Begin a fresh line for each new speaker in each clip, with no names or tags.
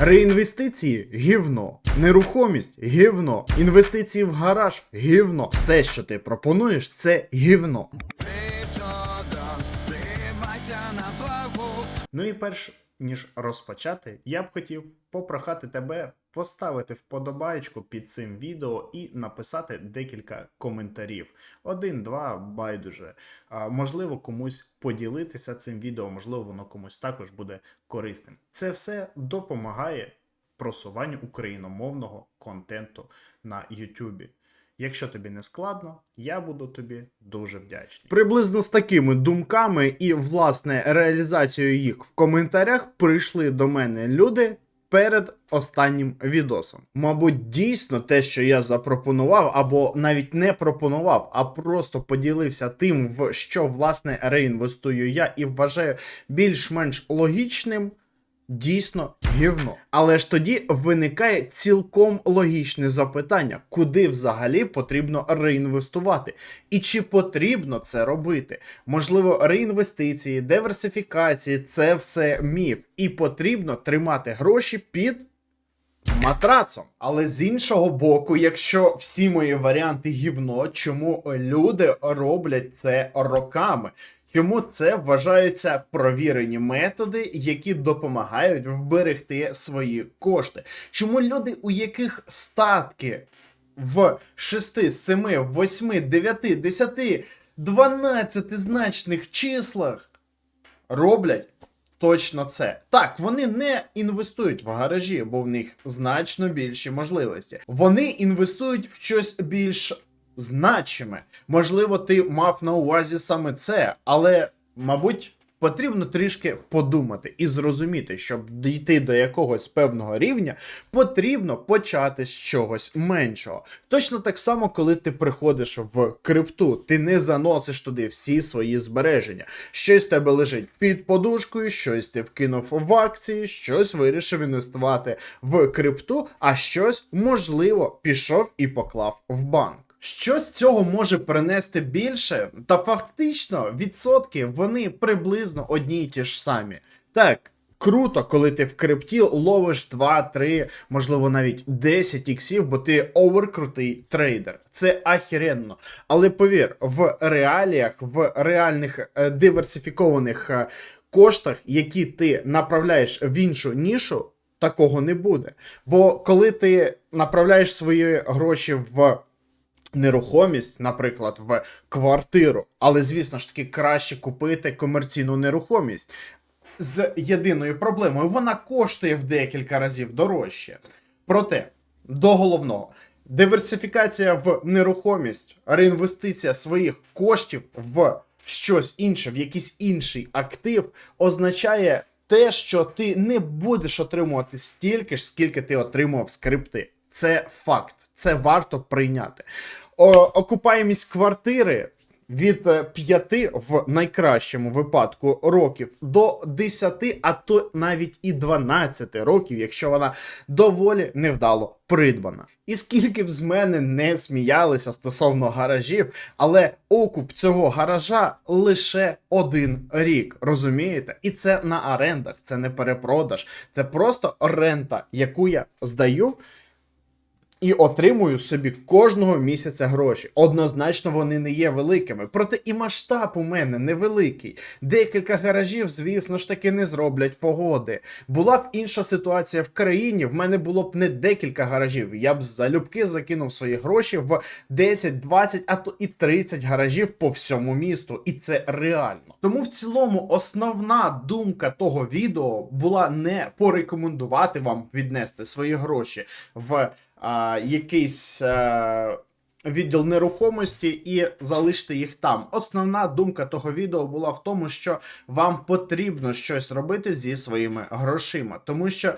Реінвестиції гівно, нерухомість гівно, інвестиції в гараж гівно. Все, що ти пропонуєш, це гівно. Ну і перш ніж розпочати, я б хотів попрохати тебе поставити вподобайку під цим відео і написати декілька коментарів. Один, два, байдуже. Можливо, комусь поділитися цим відео, можливо, воно комусь також буде корисним. Це все допомагає просуванню україномовного контенту на YouTube. Якщо тобі не складно, я буду тобі дуже вдячний. Приблизно з такими думками і власне реалізацією їх в коментарях прийшли до мене люди. Перед останнім відосом. Мабуть, дійсно те, що я запропонував, або навіть не пропонував, а просто поділився тим, в що власне реінвестую я, і вважаю більш-менш логічним. Дійсно гівно. Але ж тоді виникає цілком логічне запитання, куди взагалі потрібно реінвестувати, і чи потрібно це робити? Можливо, реінвестиції, диверсифікації це все міф, і потрібно тримати гроші під. Матрацом. Але з іншого боку, якщо всі мої варіанти гівно, чому люди роблять це роками? Чому це вважаються провірені методи, які допомагають вберегти свої кошти? Чому люди, у яких статки в 6, 7, 8, 9, 10, 12 значних числах роблять точно це? Так, вони не інвестують в гаражі, бо в них значно більші можливості. Вони інвестують в щось більш значиме. Можливо, ти мав на увазі саме це, але, мабуть, потрібно трішки подумати і зрозуміти, щоб дійти до якогось певного рівня, потрібно почати з чогось меншого. Точно так само, коли ти приходиш в крипту, ти не заносиш туди всі свої збереження. Щось в тебе лежить під подушкою, щось ти вкинув в акції, щось вирішив інвестувати в крипту, а щось, можливо, пішов і поклав в банк. Що з цього може принести більше? Та фактично відсотки вони приблизно одні й ті ж самі. Так. Круто, коли ти в крипті ловиш 2, 3, можливо, навіть 10 іксів, бо ти оверкрутий трейдер. Це ахіренно. Але повір, в реаліях, в реальних е, диверсифікованих е, коштах, які ти направляєш в іншу нішу, такого не буде. Бо коли ти направляєш свої гроші в нерухомість, наприклад, в квартиру, але, звісно ж таки, краще купити комерційну нерухомість. З єдиною проблемою вона коштує в декілька разів дорожче. Проте, до головного, диверсифікація в нерухомість, реінвестиція своїх коштів в щось інше, в якийсь інший актив, означає те, що ти не будеш отримувати стільки ж, скільки ти отримував з крипти. Це факт, це варто прийняти. Окупаємість квартири від 5 в найкращому випадку років до 10, а то навіть і 12 років, якщо вона доволі невдало придбана. І скільки б з мене не сміялися стосовно гаражів, але окуп цього гаража лише один рік, розумієте? І це на орендах, це не перепродаж, це просто рента, яку я здаю і отримую собі кожного місяця гроші. Однозначно, вони не є великими. Проте і масштаб у мене невеликий. Декілька гаражів, звісно ж таки, не зроблять погоди. Була б інша ситуація в країні, в мене було б не декілька гаражів. Я б залюбки закинув свої гроші в 10, 20, а то і 30 гаражів по всьому місту. І це реально. Тому в цілому основна думка того відео була не порекомендувати вам віднести свої гроші в а, якийсь а, відділ нерухомості і залишити їх там. Основна думка того відео була в тому, що вам потрібно щось робити зі своїми грошима, тому що.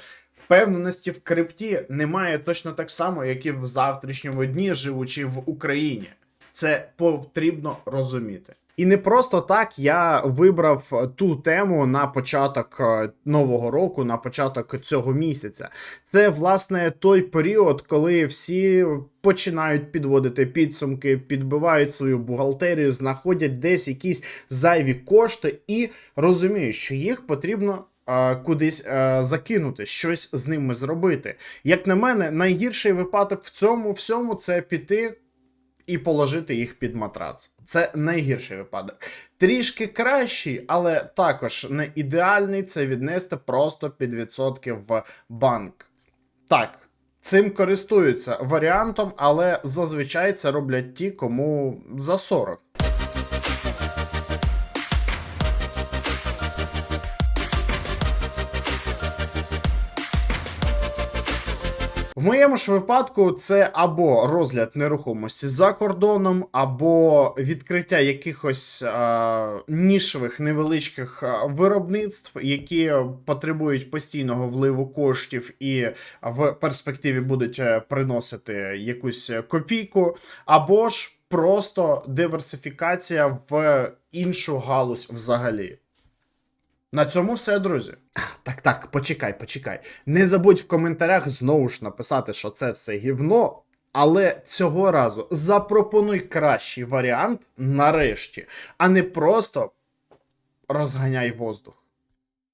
Впевненості в крипті немає точно так само, як і в завтрашньому дні, живучи в Україні. Це потрібно розуміти. І не просто так я вибрав ту тему на початок е, нового року, на початок цього місяця. Це власне той період, коли всі починають підводити підсумки, підбивають свою бухгалтерію, знаходять десь якісь зайві кошти і розуміють, що їх потрібно е, кудись е, закинути, щось з ними зробити. Як на мене, найгірший випадок в цьому всьому це піти і положити їх під матрац. Це найгірший випадок. Трішки кращий, але також не ідеальний це віднести просто під відсотки в банк. Так, цим користуються варіантом, але зазвичай це роблять ті, кому за 40. В моєму ж випадку це або розгляд нерухомості за кордоном, або відкриття якихось е, нішевих невеличких е, виробництв, які потребують постійного вливу коштів і в перспективі будуть е, приносити якусь копійку, або ж просто диверсифікація в іншу галузь взагалі. На цьому все, друзі. Так, так, почекай, почекай. Не забудь в коментарях знову ж написати, що це все гівно. Але цього разу запропонуй кращий варіант нарешті, а не просто розганяй воздух.